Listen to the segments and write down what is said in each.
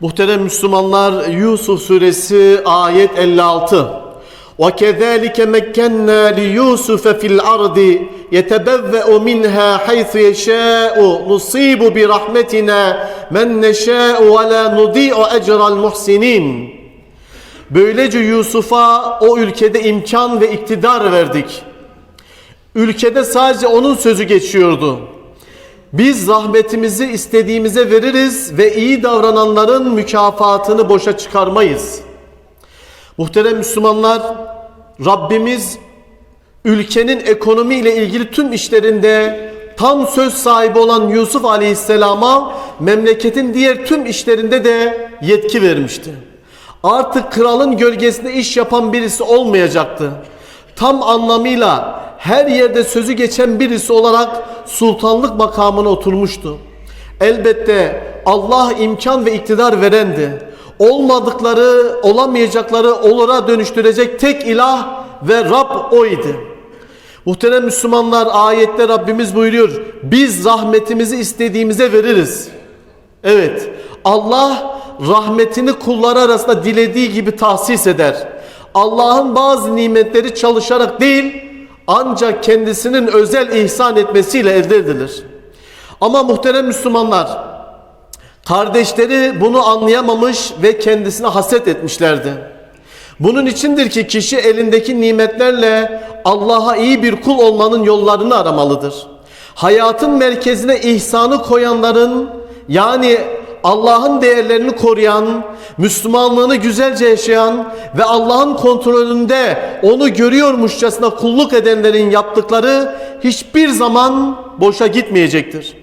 Muhterem Müslümanlar Yusuf suresi ayet 56. وَكَذَٰلِكَ مَكَّنَّا لِيُوسُفَ فِي الْأَرْضِ يَتَبَوَّأُ مِنْهَا حَيْثُ يَشَاءُ نُصِيبُ بِرَحْمَتِنَا مَنْ نَشَاءُ وَلَا نُضِيعُ أَجْرَ الْمُحْسِنِينَ Böylece Yusuf'a o ülkede imkan ve iktidar verdik. Ülkede sadece onun sözü geçiyordu. Biz zahmetimizi istediğimize veririz ve iyi davrananların mükafatını boşa çıkarmayız. Muhterem Müslümanlar, Rabbimiz ülkenin ekonomi ile ilgili tüm işlerinde tam söz sahibi olan Yusuf Aleyhisselam'a memleketin diğer tüm işlerinde de yetki vermişti. Artık kralın gölgesinde iş yapan birisi olmayacaktı. Tam anlamıyla her yerde sözü geçen birisi olarak sultanlık makamına oturmuştu. Elbette Allah imkan ve iktidar verendi. Olmadıkları, olamayacakları olura dönüştürecek tek ilah ve Rab oydu. Muhterem Müslümanlar ayette Rabbimiz buyuruyor. Biz rahmetimizi istediğimize veririz. Evet Allah rahmetini kulları arasında dilediği gibi tahsis eder. Allah'ın bazı nimetleri çalışarak değil ancak kendisinin özel ihsan etmesiyle elde edilir. Ama muhterem Müslümanlar kardeşleri bunu anlayamamış ve kendisine haset etmişlerdi. Bunun içindir ki kişi elindeki nimetlerle Allah'a iyi bir kul olmanın yollarını aramalıdır. Hayatın merkezine ihsanı koyanların yani Allah'ın değerlerini koruyan, Müslümanlığını güzelce yaşayan ve Allah'ın kontrolünde onu görüyormuşçasına kulluk edenlerin yaptıkları hiçbir zaman boşa gitmeyecektir.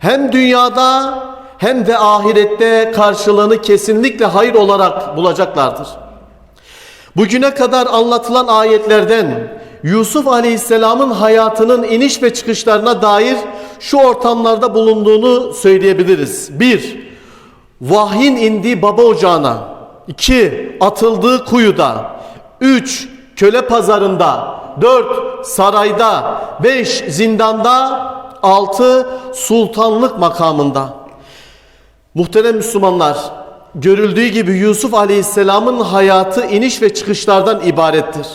Hem dünyada hem de ahirette karşılığını kesinlikle hayır olarak bulacaklardır. Bugüne kadar anlatılan ayetlerden Yusuf Aleyhisselam'ın hayatının iniş ve çıkışlarına dair şu ortamlarda bulunduğunu söyleyebiliriz. 1. Vahyin indiği baba ocağına. 2. Atıldığı kuyuda. 3. Köle pazarında. 4. Sarayda. 5. Zindanda. 6. Sultanlık makamında. Muhterem Müslümanlar, görüldüğü gibi Yusuf Aleyhisselam'ın hayatı iniş ve çıkışlardan ibarettir.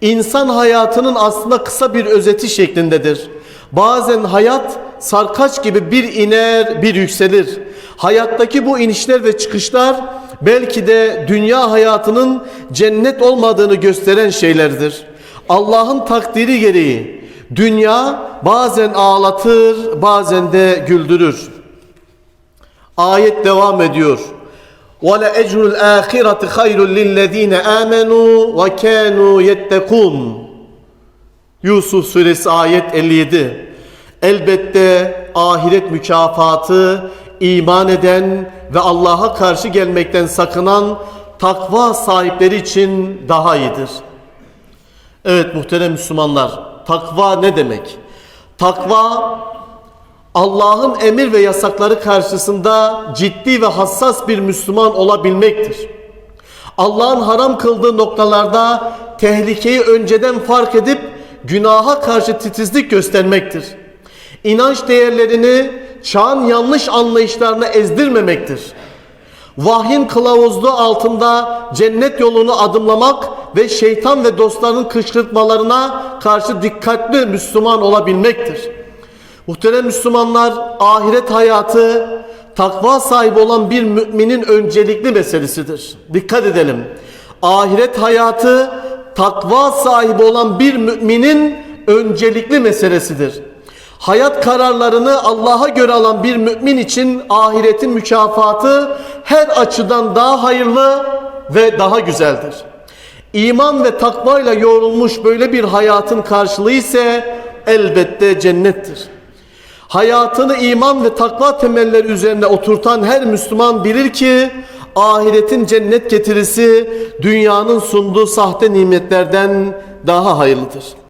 İnsan hayatının aslında kısa bir özeti şeklindedir. Bazen hayat sarkaç gibi bir iner bir yükselir. Hayattaki bu inişler ve çıkışlar belki de dünya hayatının cennet olmadığını gösteren şeylerdir. Allah'ın takdiri gereği dünya bazen ağlatır bazen de güldürür. Ayet devam ediyor. وَلَاَجْرُ الْآخِرَةِ خَيْرٌ لِلَّذ۪ينَ آمَنُوا وَكَانُوا يَتَّقُونَ Yusuf suresi ayet 57. Elbette ahiret mükafatı iman eden ve Allah'a karşı gelmekten sakınan takva sahipleri için daha iyidir. Evet muhterem Müslümanlar, takva ne demek? Takva Allah'ın emir ve yasakları karşısında ciddi ve hassas bir Müslüman olabilmektir. Allah'ın haram kıldığı noktalarda tehlikeyi önceden fark edip günaha karşı titizlik göstermektir. İnanç değerlerini çağın yanlış anlayışlarına ezdirmemektir. Vahyin kılavuzluğu altında cennet yolunu adımlamak ve şeytan ve dostlarının kışkırtmalarına karşı dikkatli Müslüman olabilmektir. Muhterem Müslümanlar ahiret hayatı takva sahibi olan bir müminin öncelikli meselesidir. Dikkat edelim. Ahiret hayatı takva sahibi olan bir müminin öncelikli meselesidir. Hayat kararlarını Allah'a göre alan bir mümin için ahiretin mükafatı her açıdan daha hayırlı ve daha güzeldir. İman ve takvayla yoğrulmuş böyle bir hayatın karşılığı ise elbette cennettir. Hayatını iman ve takva temelleri üzerine oturtan her Müslüman bilir ki ahiretin cennet getirisi dünyanın sunduğu sahte nimetlerden daha hayırlıdır.